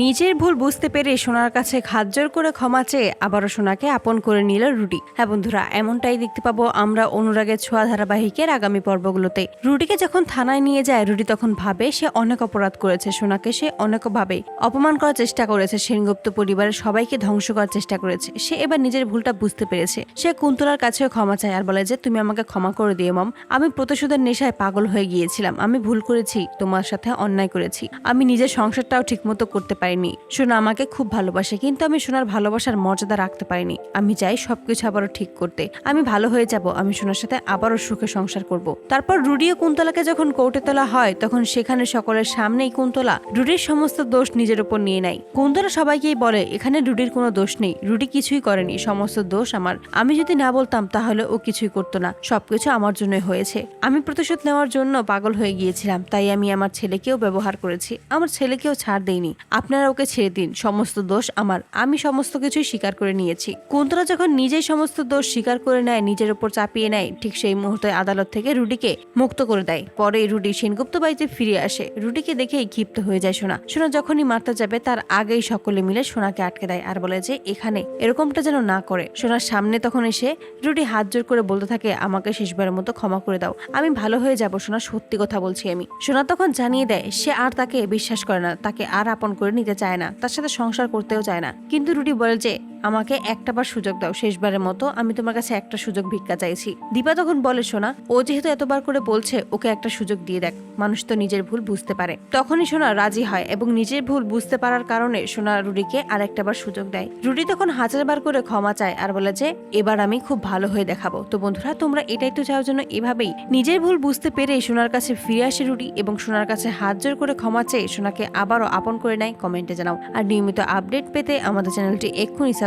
নিজের ভুল বুঝতে পেরে সোনার কাছে খাজ্জর করে ক্ষমা চেয়ে আবারও সোনাকে আপন করে নিল রুডি হ্যাঁ বন্ধুরা, এমনটাই দেখতে পাবো আমরা অনুরাগের ছোঁয়া ধারাবাহিকের আগামী পর্বগুলোতে। রুডিকে যখন থানায় নিয়ে যায় রুডি তখন ভাবে সে অনেক অপরাধ করেছে, সোনাকে সে অনেকভাবে অপমান করার চেষ্টা করেছে, সেনগুপ্ত পরিবারের সবাইকে ধ্বংস করার চেষ্টা করেছে। সে এবার নিজের ভুলটা বুঝতে পেরেছে। সে কুন্তলার কাছেও ক্ষমা চায় আর বলে যে, তুমি আমাকে ক্ষমা করে দিও, মম। আমি প্রতিশোধের নেশায় পাগল হয়ে গিয়েছিলাম। আমি ভুল করেছি, তোমার সাথে অন্যায় করেছি। আমি নিজের সংসারটাও ঠিকমতো করতে পারিনি। সোনা আমাকে খুব ভালোবাসে, কিন্তু আমি সোনার ভালোবাসার মর্যাদা রাখতে পারিনি। আমি চাই সবকিছু আবারও ঠিক করতে। আমি ভালো হয়ে যাব, আমি সোনার সাথে আবারও সুখে সংসার করব। তারপর রুডি ও কুন্তলাকে যখন কোর্টে তোলা হয়, তখন সেখানে সকলের সামনেই কুন্তলা রুডির সমস্ত দোষ নিজের উপর নিয়ে নেয়। কুন্তলা সবাইকেই বলে, এখানে রুডির কোনো দোষ নেই, রুডি কিছুই করেনি, সমস্ত দোষ আমার। আমি যদি না বলতাম, তাহলে ও কিছুই করতো না। সবকিছু আমার জন্যই হয়েছে। আমি প্রতিশোধ নেওয়ার জন্য পাগল হয়ে গিয়েছিলাম, তাই আমি আমার ছেলেকেও ব্যবহার করেছি। আমার ছেলেকেও ছাড় দেইনি। আপনারা ওকে ছেড়ে দিন, সমস্ত দোষ আমার। আমি সমস্ত কিছুই স্বীকার করে নিয়েছি। কুন্তলা যখন নিজেই সমস্ত দোষ স্বীকার করে নেয়, নিজের উপর চাপিয়ে নেয়, ঠিক সেই মুহূর্তে আদালত থেকে রুডিকে মুক্ত করে দেয়। পরে রুডি সেনগুপ্ত বাড়িতে ফিরে আসে। রুডিকে দেখেই ক্ষিপ্ত হয়ে যায় সোনা। সোনা যখনই মারতে যাবে, তার আগেই সকলে মিলে সোনাকে আটকে দেয় আর বলে যে, এখানে, এরকমটা যেন না করে। সোনার সামনে তখন এসে রুডি হাত জোর করে বলতে থাকে, আমাকে শেষবারের মতো ক্ষমা করে দাও। আমি ভালো হয়ে যাব সোনা, সত্যি কথা বলছি আমি। সোনা তখন জানিয়ে দেয়, সে আর তাকে বিশ্বাস করে না। তাকে আর আপন করে নিতে চায় না তার সাথে সংসার করতেও চায় না। কিন্তু রুটি বলে যে আমাকে একটাবার সুযোগ দাও, শেষবারের মতো আমি তোমার কাছে একটা সুযোগ ভিক্ষা চাইছি। দীপা তখন বলে শোনা ও যেহেতু এতবার করে বলছে, ওকে একটা সুযোগ দিয়ে দেখ। মানুষ তো নিজের ভুল বুঝতে পারে। তখনই সোনা রাজি হয় এবং নিজের ভুল বুঝতে পারার কারণে সোনা রুডিকে আর একটাবার সুযোগ দেয়। রুডি তখন হাজারবার করে ক্ষমা চায় আর বলে যে, এবার আমি খুব ভালো হয়ে দেখাবো। তো বন্ধুরা, তোমরা এটাই তো চাওয়ার জন্য এভাবেই নিজের ভুল বুঝতে পেরে সোনার কাছে ফিরে আসে রুডি এবং সোনার কাছে হাত জোর করে ক্ষমা চেয়ে সোনাকে আবারও আপন করে নেয় কমেন্টে জানাও। আর নিয়মিত আপডেট পেতে আমাদের চ্যানেলটি এক্ষুনি